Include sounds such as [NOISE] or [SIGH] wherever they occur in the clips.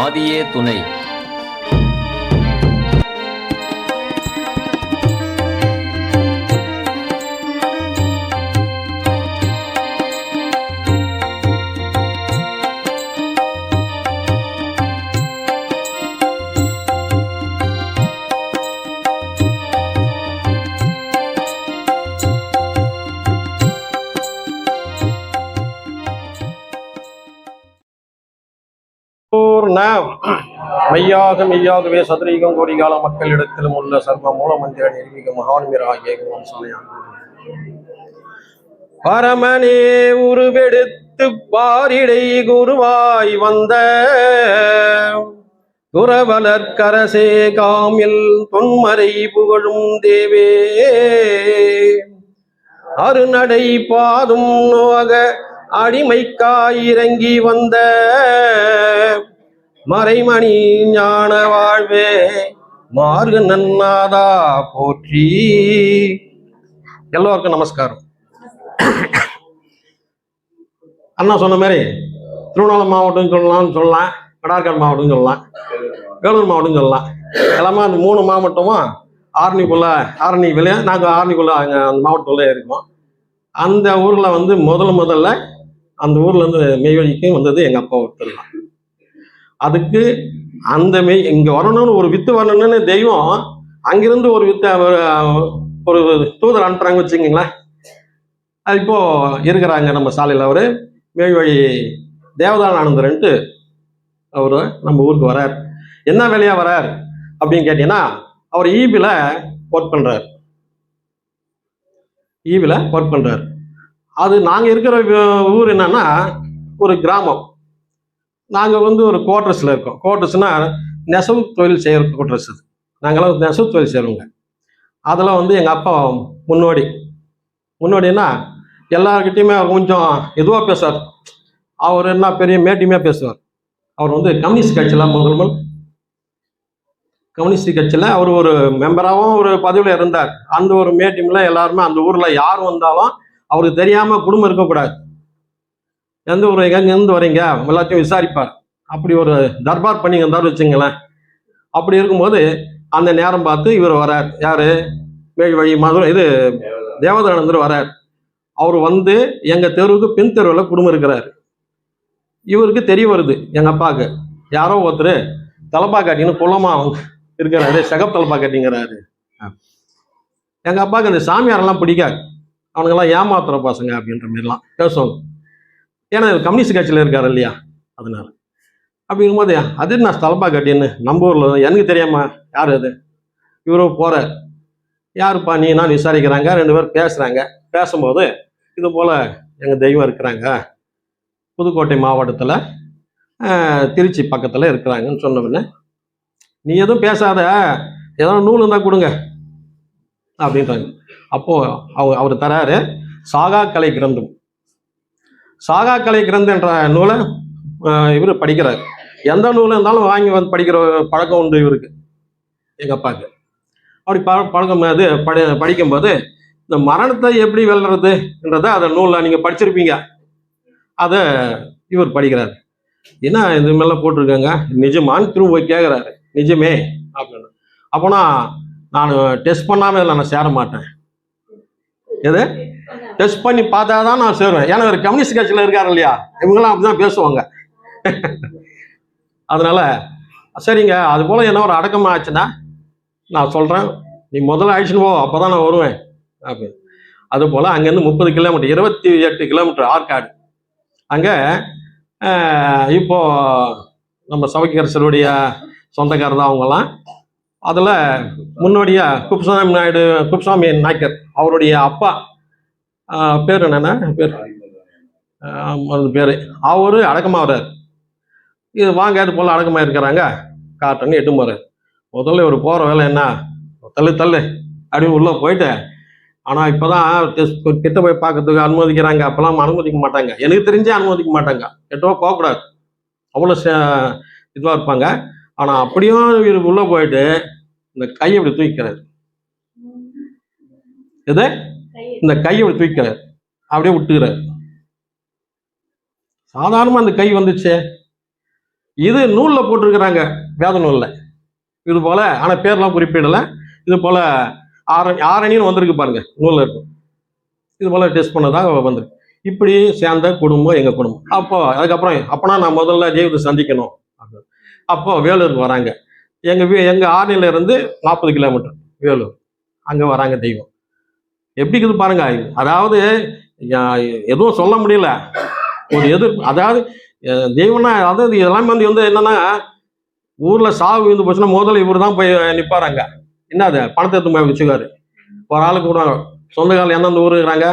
ஆதியே துணை. பூர்ண மெய்யாக மெய்யாகவே சதுரீகம் கோடிகால மக்களிடத்திலும் உள்ள சர்வ மூல மந்திர நிர்மிக மகான்மீர் பரமனே உருவெடுத்து பாரிடை குருவாய் வந்த. துறவலர்கரசே காமில் தொன்மறை புகழும் தேவே. அருநடை பாதும் நோக அடிமைக்காயிறங்கி வந்த மறைமணி ஞான வாழ்வே மார்க நன்னாதா போற்றி. எல்லோருக்கும் நமஸ்காரம். அண்ணா சொன்ன மாதிரி திருவண்ணாமலை மாவட்டம் சொல்லலாம்னு சொல்லலாம் கடார்காடு மாவட்டம் சொல்லலாம் வேலூர் மாவட்டம் சொல்லலாம். எல்லாமே அந்த மூணு மாவட்டமும் ஆரணிக்குள்ள ஆரணி வெளியே நாங்கள் ஆரணிக்குள்ள அங்கே அந்த மாவட்டத்தில் இருக்கோம். அந்த ஊரில் வந்து முதல் முதல்ல அந்த ஊர்ல இருந்து மெய்வழிக்கு வந்தது எங்கள் அப்பா ஒருத்தர் தான். அதுக்கு அந்த மெய் இங்கே வரணும்னு ஒரு வித்து வரணும்னு தெய்வம் அங்கிருந்து ஒரு வித்து ஒரு- ஒரு தூதர் அனுப்புறாங்க வச்சுக்கிங்களேன். அது இப்போ இருக்கிறாங்க நம்ம சாலையில் அவர். மேல்வழி தேவதானந்தரன்ட்டு அவர் நம்ம ஊருக்கு வரார். என்ன வேலையா வரார் அப்படின்னு கேட்டீங்கன்னா அவர் ஈபியில் ஒர்க் பண்ணுறார் ஈபியில் ஒர்க் பண்ணுறார் அது நாங்கள் இருக்கிற ஊர் என்னன்னா ஒரு கிராமம். நாங்கள் வந்து ஒரு குவார்டர்ஸில் இருக்கோம். குவார்டர்ஸ்னால் நெசவு தொழில் செய்கிற குவார்டர்ஸ் அது. நாங்களாம் நெசவு தொழில் செய்கிறவங்க அதெல்லாம் வந்து எங்கள் அப்பா முன்னோடி. முன்னோடின்னா எல்லார்கிட்டையுமே அவர் கொஞ்சம் இதுவாக பேசுவார். அவர் என்ன பெரிய மேட்டியுமே பேசுவார். அவர் வந்து கம்யூனிஸ்ட் கட்சியில் முதல் முதல். கம்யூனிஸ்ட் கட்சியில் அவர் ஒரு மெம்பராகவும் ஒரு பதவியில் இருந்தார். அந்த ஒரு மேட்டிமில் எல்லாருமே அந்த ஊரில் யார் வந்தாலும் அவருக்கு தெரியாமல் குடும்பம் இருக்கக்கூடாது. எந்த ஊர் எங்கேருந்து வரீங்க எல்லாத்தையும் விசாரிப்பார். அப்படி ஒரு தர்பார் பண்ணி இருந்தாலும் வச்சுங்களேன் அப்படி இருக்கும்போது அந்த நேரம் பார்த்து இவர் வரார். யாரு? மேல் வழி மதுரை இது தேவதானந்தர் வரார். அவர் வந்து எங்கள் தெருவுக்கு பின் தெருவில் குடும்பம் இருக்கிறார். இவருக்கு தெரிய வருது எங்கள் அப்பாவுக்கு. யாரோ ஒருத்தர் தலப்பா காட்டின்னு குளமா இருக்கிறாரு செகப் தலப்பா காட்டிங்கிறாரு. எங்கள் அப்பாவுக்கு அந்த சாமியாரெல்லாம் பிடிக்காது. அவனுங்கெல்லாம் ஏமாத்துற பசங்க அப்படின்ற மாதிரிலாம் பேசுவாங்க. ஏன்னா கம்யூனிஸ்ட் கட்சியில் இருக்காரு இல்லையா? அதனால. அப்படிங்கும்போது அது நான் ஸ்தலப்பா கட்டின்னு நம்ம ஊரில் எனக்கு தெரியாமா யார் அது? இவரோ போகிற யாருப்பா நீ? நான் விசாரிக்கிறாங்க. ரெண்டு பேரும் பேசுகிறாங்க பேசும்போது இது போல் எங்கள் தெய்வம் இருக்கிறாங்க. புதுக்கோட்டை மாவட்டத்தில் திருச்சி பக்கத்தில் இருக்கிறாங்கன்னு சொன்ன உடனே நீ எதுவும் பேசாத. ஏதோ நூல் இருந்தால் கொடுங்க. அப்படின்றாங்க. அப்போது அவர் அவர் தராரு சாகா கலை கிரந்தம். சாகா கலை கிரந்தம் என்ற நூலை இவர் படிக்கிறார். எந்த நூல் இருந்தாலும் வாங்கி வந்து படிக்கிற பழக்கம் உண்டு இவருக்கு எங்கள் அப்பாவுக்கு. அப்படி ப பழக்கம் அது படி படிக்கும்போது இந்த மரணத்தை எப்படி வெல்றதுன்றதை அதை நூலில் நீங்கள் படிச்சிருப்பீங்க. அதை இவர் படிக்கிறார். என்ன இது மாதிரிலாம் போட்டிருக்காங்க? நிஜமான்னு திரும்ப போய் கேட்குறாரு நிஜமே அப்படின்னு. அப்போனா நான் டெஸ்ட் பண்ணாமல் இதில் நான் சேர மாட்டேன். எது? டெஸ்ட் பண்ணி பார்த்தா தான் நான் சேருவேன். ஏன்னா ஒரு கம்யூனிஸ்ட் கட்சியில் இருக்காரு இல்லையா? இவங்கெல்லாம் அப்படிதான் பேசுவாங்க. அதனால சரிங்க அது போல் என்ன ஒரு அடக்கமாக ஆச்சுன்னா நான் சொல்கிறேன் நீ முதல்ல ஆயிடுச்சுன்னு போ அப்போ தான் நான் வருவேன். அப்படி. அது போல் அங்கேருந்து முப்பது கிலோமீட்டர் இருபத்தி எட்டு கிலோமீட்டர் ஆற்காடு. அங்கே இப்போது நம்ம சவக்கரசருடைய சொந்தக்காரர் தான் அவங்கெல்லாம். அதில் முன்னோடியாக குப்புசாமி நாயுடு குப்புசாமி நாயக்கர் அவருடைய அப்பா பேர் என்னன்னா பேர் அது பேர். அவர் அடக்கமாகறார் இது வாங்க அது போல் அடக்கமாக இருக்கிறாங்க. காட்டுன்னு எட்டு போகிறார் முதல்ல இவர் போகிற வேலை என்ன? தள்ளு தள்ளு. அப்படின்னு உள்ளே போயிட்டு ஆனால் இப்போ தான் கிட்ட போய் பார்க்கறதுக்கு அனுமதிக்கிறாங்க. அப்போல்லாம் அனுமதிக்க மாட்டாங்க. எனக்கு தெரிஞ்சே அனுமதிக்க மாட்டாங்க. கிட்டவோ போகக்கூடாது. அவ்வளோ இதுவாக இருப்பாங்க. ஆனால் அப்படியும் இவர் உள்ளே போயிட்டு இந்த கையை இப்படி தூக்கிறார் எது? இந்த கையை இப்படி தூக்கிறார் அப்படியே விட்டுக்கிறார். சாதாரணமாக அந்த கை வந்துச்சே. இது நூலில் போட்டிருக்கிறாங்க வேத நூலில். இது போல ஆனால் பேர்லாம் குறிப்பிடலை. இது போல ஆரணி ஆரணின்னு வந்திருக்கு பாருங்க நூலில் இருக்கும் இது போல டெஸ்ட் பண்ணதாக வந்திருக்கு. இப்படி சேர்ந்த குடும்பம் எங்கள் குடும்பம். அப்போ அதுக்கப்புறம் அப்போனா நான் முதல்ல தெய்வத்தை சந்திக்கணும். அப்படின்னு. அப்போ வேலூருக்கு வராங்க. எங்கள் வீ எங்கள் ஆரணியில இருந்து நாற்பது கிலோமீட்டர் வேலூர். அங்கே வராங்க தெய்வம். எப்படி இருக்குது பாருங்க அதாவது எதுவும் சொல்ல முடியல. ஒரு எதிர் அதாவது தெய்வம்னா அதாவது எல்லாமே வந்து வந்து என்னன்னா ஊரில் சாவு விழுந்து போச்சுன்னா முதல்ல இவர் தான் போய் நிப்பாராங்க. என்னது பணத்தை எடுத்து போய் வச்சுக்காரு ஒரு ஆளுக்கு விடுவாங்க சொந்தக்காரில் எந்தெந்த ஊர் இருக்கிறாங்க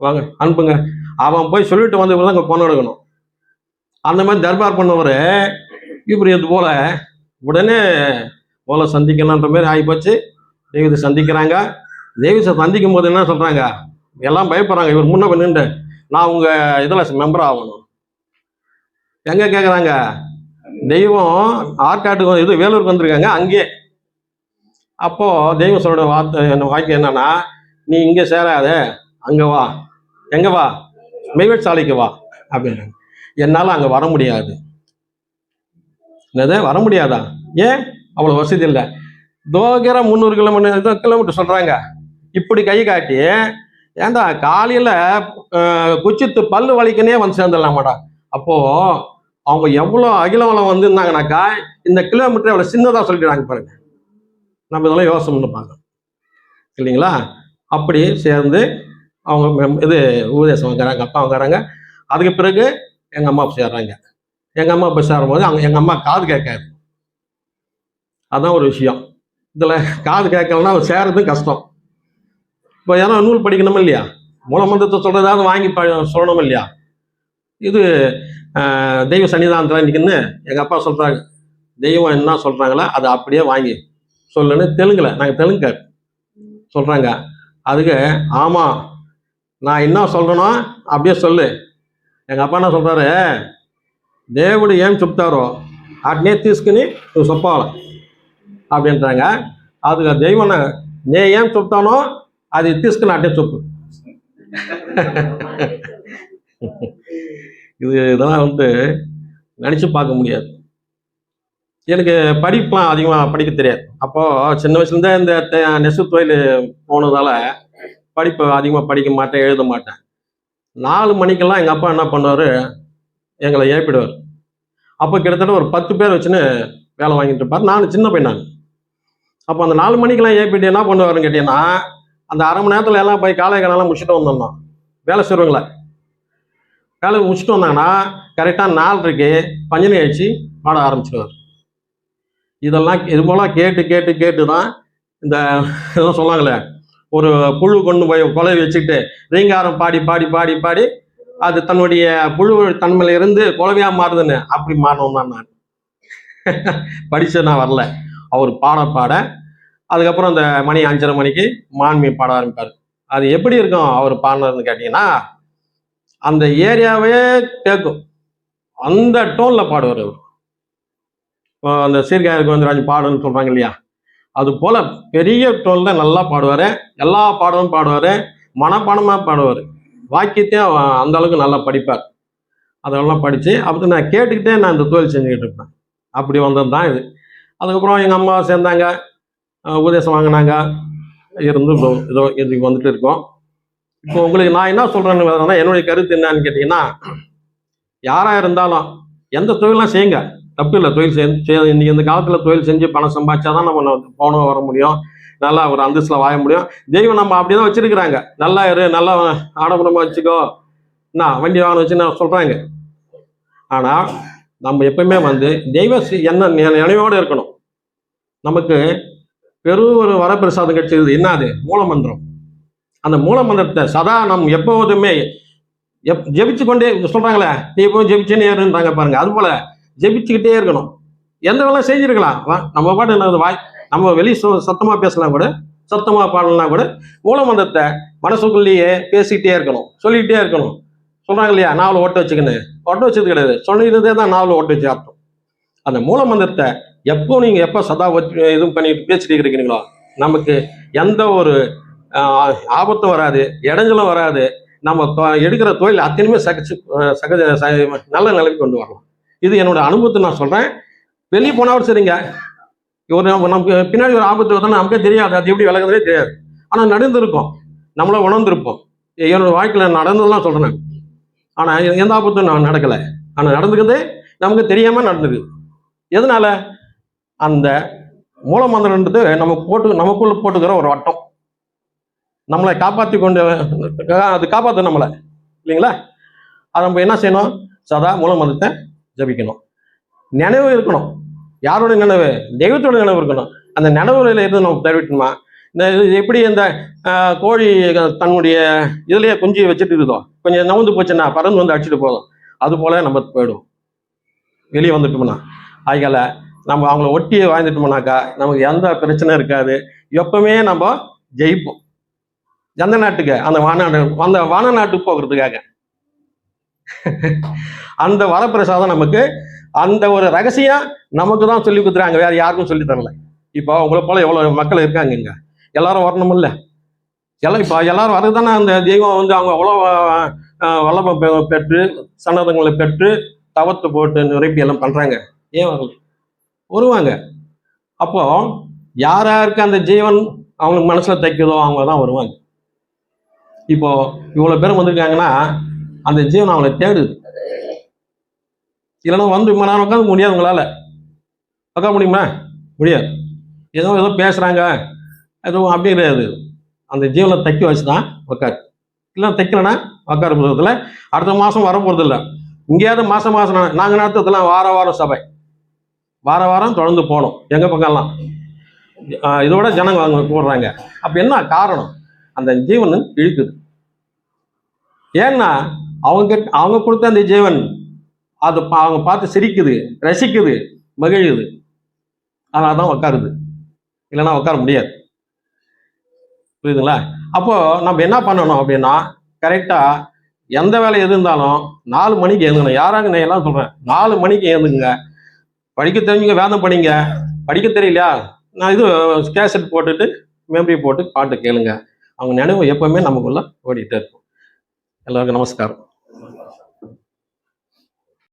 வாங்க அனுப்புங்க. அவன் போய் சொல்லிட்டு வந்து இவர் தான் இங்கே பணம் எடுக்கணும். அந்த மாதிரி தர்பார் பண்ணவர் இப்படி இது போல உடனே போல சந்திக்கலான்ற மாதிரி ஆகிப்போச்சு. தெய்வத்தை சந்திக்கிறாங்க. தெய்வத்தை சந்திக்கும் போது என்ன சொல்கிறாங்க எல்லாம் பயப்படுறாங்க. இவர் முன்ன நின்று நான் உங்கள் இதில் மெம்பர் ஆகணும். எங்கே கேட்குறாங்க தெய்வம் ஆற்காட்டுக்கு இது வேலூருக்கு வந்திருக்காங்க. அங்கே. அப்போது தெய்வம் சொல்கிற வார்த்தை என்ன வாக்கியம் என்னன்னா நீ இங்கே சேராத. அங்கே வா. எங்கே வா? மெய்வெட் சாலைக்கு வா. அப்படின்னு என்னால் அங்கே வர முடியாது. என்னது? வர முடியாதா? ஏன் அவ்வளோ வசதி இல்லை. தோகிற முந்நூறு கிலோமீட்டர் கிலோமீட்டர் சொல்கிறாங்க இப்படி கை காட்டி ஏன்டா காலையில் குச்சித்து பல்லு வலிக்கனே வந்து சேர்ந்துடலாமாடா? அப்போது அவங்க எவ்வளோ அகிலவளம் வந்திருந்தாங்கனாக்கா இந்த கிலோமீட்டர் எவ்வளோ சின்னதாக சொல்லிடுறாங்க பாருங்க. நம்ம இதெல்லாம் யோசனை பண்ணி பார்க்கணும். இல்லைங்களா? அப்படி சேர்ந்து அவங்க இது உபதேசம் வைக்கிறாங்க அப்பா வைக்கிறாங்க. அதுக்கு பிறகு எங்கள் அம்மா சேர்றாங்க. எங்கள் அம்மா பஸ் சேரும்போது அவங்க எங்கள் அம்மா காது கேட்காது. அதான் ஒரு விஷயம். இதில் காது கேட்கலன்னா சேர்றது கஷ்டம். இப்போ ஏன்னா நூல் படிக்கணும் இல்லையா? மூலமந்திரத்தை சொல்கிறதாவது வாங்கி ப சொல்லணும் இல்லையா? இது தெய்வ சன்னிதானத்தில் நிற்குன்னு எங்கள் அப்பா சொல்கிறாங்க தெய்வம் என்ன சொல்கிறாங்களோ அதை அப்படியே வாங்கி சொல்லுன்னு தெலுங்கில் நாங்கள் தெலுங்கு சொல்கிறாங்க அதுக்கு ஆமாம் நான் என்ன சொல்கிறேனோ அப்படியே சொல்லு. எங்கள் அப்பா என்ன சொல்கிறாரு దేవుడు ఏం చెప్తారో అట్నే తీసుకుని నువ్వు చెప్పాలి அப்படின்றாங்க அதுக்கு தெய்வம் నే ఏం చెప్తానో అది తీసుకుని అట్టే చెప్పు இது இதெல்லாம் வந்து நினச்சி பார்க்க முடியாது எனக்கு படிப்புலாம் அதிகமாக படிக்க தெரியாது அப்போது சின்ன வயசுலேருந்தே இந்த தெ- நெசவு தொழில் போனதால படிப்பு அதிகமாக படிக்க மாட்டேன் எழுத மாட்டேன் நாலு மணிக்கெல்லாம் எங்கள் அப்பா என்ன பண்ணுவார் எங்களை ஏப்பிடுவார். அப்போ கிட்டத்தட்ட ஒரு பத்து பேர் வச்சுன்னு வேலை வாங்கிட்டு இருப்பார். நான் சின்ன பையன் நான். அப்போ அந்த நாலு மணிக்கெல்லாம் ஏப்பிட்டு என்ன பண்ணுவாருன்னு கேட்டீங்கன்னா அந்த அரை மணி நேரத்தில் எல்லாம் போய் காலை கடலாம் முடிச்சுட்டு வந்தோம்னா வேலை செய்கிறவங்கள வேலை முடிச்சுட்டு வந்தாங்கன்னா கரெக்டாக நாலரைக்கு பஞ்சனி அடிச்சு பாட ஆரம்பிச்சிடுவார் இதெல்லாம் இது போல கேட்டு கேட்டு கேட்டு தான் இந்த [LAUGHS] ஏதோ சொன்னாங்களே ஒரு புழு கொண்டு போய் கொலை வச்சுக்கிட்டு ரீங்காரம் பாடி பாடி பாடி பாடி அது தன்னுடைய புழு தன்மையில இருந்து மாறுதுன்னு அப்படி மாறணும்னா நான் படிச்சு நான் வரல. அவர் பாட பாட அதுக்கப்புறம் அந்த மணி அஞ்சரை மணிக்கு மான்மி பாட ஆரம்பிப்பார். அது எப்படி இருக்கும் அவர் பாடினதுன்னு கேட்டிங்கன்னா அந்த ஏரியாவே கேட்கும் அந்த டோனில் பாடுவார் அவர். அந்த சீர்காழி கோவிந்தராஜ் பாடுன்னு சொல்கிறாங்க இல்லையா? அது போல் பெரிய டோனில் நல்லா பாடுவார். எல்லா பாடலும் பாடுவார். மனப்பாடமாக பாடுவார். வாக்கியத்தையும் அவன் அந்த அளவுக்கு நல்லா படிப்பார். அதெல்லாம் படித்து அப்படி நான் கேட்டுக்கிட்டே நான் இந்த தொழில் செஞ்சுக்கிட்டு இருப்பேன். அப்படி வந்தது தான் இது. அதுக்கப்புறம் எங்கள் அம்மா சேர்ந்தாங்க உபதேசம் வாங்கினாங்க இருந்து இப்போ இதோ இதுக்கு வந்துட்டு இருக்கோம். இப்போ உங்களுக்கு நான் என்ன சொல்கிறேன்னு என்னுடைய கருத்து என்னன்னு கேட்டிங்கன்னா யாராக இருந்தாலும் எந்த தொழிலாம் செய்யுங்க. தப்பு இல்லை தொழில் செஞ்சு இன்னைக்கு இந்த காலத்தில் தொழில் செஞ்சு பணம் சம்பாதிச்சா தான் நம்ம போனோம் வர முடியும். நல்லா ஒரு அந்தஸ்தில் வாழ முடியும். தெய்வம் நம்ம அப்படி தான் வச்சிருக்கிறாங்க. நல்லா இரு நல்லா ஆடம்பரமாக வச்சுக்கோ. என்ன வண்டி வாகனம் வச்சு நான் சொல்கிறாங்க ஆனால் நம்ம எப்பவுமே வந்து தெய்வ சி- என்ன நினைவோடு இருக்கணும். நமக்கு பெரும் ஒரு வரப்பிரசாதம் கிடைச்சது என்ன அது? மூலமந்திரம். அந்த மூலமந்திரத்தை சதா நம் எப்போதுமே எப் ஜெபிச்சு கொண்டே சொல்கிறாங்களே நீ எப்போ ஜெபிச்சுன்னு ஏறுன்றாங்க பாருங்க. அதுபோல் ஜெபிச்சுக்கிட்டே இருக்கணும். எந்த வேலை செஞ்சுருக்கலாம். வா நம்ம பாட்டு என்னது வாய் நம்ம வெளி சொ- சத்தமா பேசலாம் கூட சத்தமா பாடலாம் கூட மூலமந்திரத்தை மனசுக்குள்ளேயே பேசிக்கிட்டே இருக்கணும் சொல்லிக்கிட்டே இருக்கணும். சொல்றாங்க இல்லையா? நாவல் ஓட்ட வச்சுக்கின்னு. ஓட்ட வச்சது கிடையாது. சொல்லிடுறதே தான் நாவல் ஓட்ட வச்சு அர்த்தம் அந்த மூலமந்திரத்தை எப்போ நீங்க எப்போ சதா வச்சு இதுவும் பண்ணி பேசிட்டு இருக்கிறீங்களோ நமக்கு எந்த ஒரு ஆபத்தும் வராது இடைஞ்சலும் வராது. நம்ம தொ- எடுக்கிற தொழில் அத்தனையுமே சகச்சு சகஜ நல்ல நிலைக்கு கொண்டு வரலாம். இது என்னோட அனுபவத்தை நான் சொல்றேன். வெளியே போனாலும் சரிங்க. ஒரு நமக்கு பின்னாடி ஒரு ஆபத்து வருதுன்னா நமக்கே தெரியாது. அது எப்படி விலகுதுனே தெரியாது. ஆனால் நடந்திருக்கும். நம்மள உணர்ந்திருப்போம். என்னோட வாழ்க்கையில் நடந்ததெல்லாம் சொல்கிறேன் ஆனால் எந்த ஆபத்தும் நான் நடக்கலை. ஆனால் நடந்துக்குது. நமக்கு தெரியாமல் நடந்துக்குது. எதனால? அந்த மூலமந்திரன்றது நம்ம போட்டு நமக்குள்ள போட்டுக்கிற ஒரு வட்டம். நம்மளை காப்பாற்றி கொண்டு அது காப்பாற்றும் நம்மளை. இல்லைங்களா? அதை நம்ம என்ன செய்யணும்? சதா மூலமந்திரத்தை ஜபிக்கணும். நினைவு இருக்கணும். யாரோட நினைவு? தெய்வத்தோட நினைவு இருக்கணும். அந்த நினைவுல இருந்து நம்ம தவிர்க்கணுமா? இந்த இது எப்படி இந்த ஆஹ், கோழி தன்னுடைய இதுலயே குஞ்சு வச்சுட்டு இருந்தோம் கொஞ்சம் நவுந்து போச்சுன்னா பறந்து வந்து அடிச்சுட்டு போதும். அது போல நம்ம போயிடும் வெளியே வந்துட்டோம்னா. அதனால நம்ம அவங்கள ஒட்டி வாழ்ந்துட்டோம்னாக்கா நமக்கு எந்த பிரச்சனையும் இருக்காது. எப்பவுமே நம்ம ஜெயிப்போம். எந்த நாட்டுக்கு? அந்த வானாடு அந்த வான நாட்டுக்கு போகிறதுக்காக. அந்த வரப்பிரசாதம் நமக்கு அந்த ஒரு ரகசியம் நமக்கு தான் சொல்லி கொடுத்துறாங்க. வேற யாருக்கும் சொல்லி தரல. இப்போ உங்களை போல எவ்வளோ மக்கள் இருக்காங்க இங்க. எல்லாரும் இல்லை எல்லாம் இப்போ எல்லாரும் வரதுதானே அந்த தெய்வம் வந்து அவங்க அவ்வளோ வல்லபம் பெ- பெற்று சன்னதங்களை பெற்று தவத்தை போட்டு நிரப்பி எல்லாம் பண்ணுறாங்க ஏன் வரல? வருவாங்க. அப்போ யார் யாருக்கு அந்த ஜீவன் அவங்களுக்கு மனசில் தைக்குதோ அவங்க தான் வருவாங்க. இப்போ இவ்வளோ பேர் வந்திருக்காங்கன்னா அந்த ஜீவன் அவங்களை தேடுது. இல்லைன்னா வந்து இவ்வளவு நேரம் உட்காந்து முடியாது உங்களால். உட்கார முடியுமா? முடியாது. ஏதோ ஏதோ பேசுகிறாங்க எதுவும் அப்படி கிடையாது. அந்த ஜீவனை தைக்க வச்சு தான் உட்காரு. இல்லை தைக்கலன்னா உட்கார போகிறதில்ல அடுத்த மாதம் வர போகிறதில்ல இங்கேயாவது மாதம் மாதம் நாங்கள் நடத்துறதுலாம் வார வாரம் சபை. வார வாரம் தொடர்ந்து போகணும். எங்கள் பக்கம்லாம். இதோட ஜனங்க அவங்க கூடுறாங்க. அப்போ என்ன காரணம்? அந்த ஜீவன் இழுக்குது. ஏன்னா அவங்க அவங்க கொடுத்த அந்த ஜீவன் அது பா- அவங்க பார்த்து சிரிக்குது ரசிக்குது மகிழுது. ஆனால் தான் உட்காருது இல்லைன்னா உட்கார முடியாது. புரியுதுங்களா? அப்போது நம்ம என்ன பண்ணணும் அப்படின்னா கரெக்டாக எந்த வேலை எது இருந்தாலும் நாலு மணிக்கு எழுந்துக்கணும். யாராங்க நான் எல்லாம் சொல்கிறேன் நாலு மணிக்கு எழுந்துங்க படிக்க தெரிஞ்சுங்க வேதம் படிங்க. படிக்க தெரியலையா? நான் இது கேசட் போட்டுட்டு மெமரி போட்டு பாட்டு கேளுங்க. அவங்க நினைவு எப்பவுமே நமக்குள்ள ஓடிட்டே இருக்கும். எல்லாருக்கும் நமஸ்காரம்.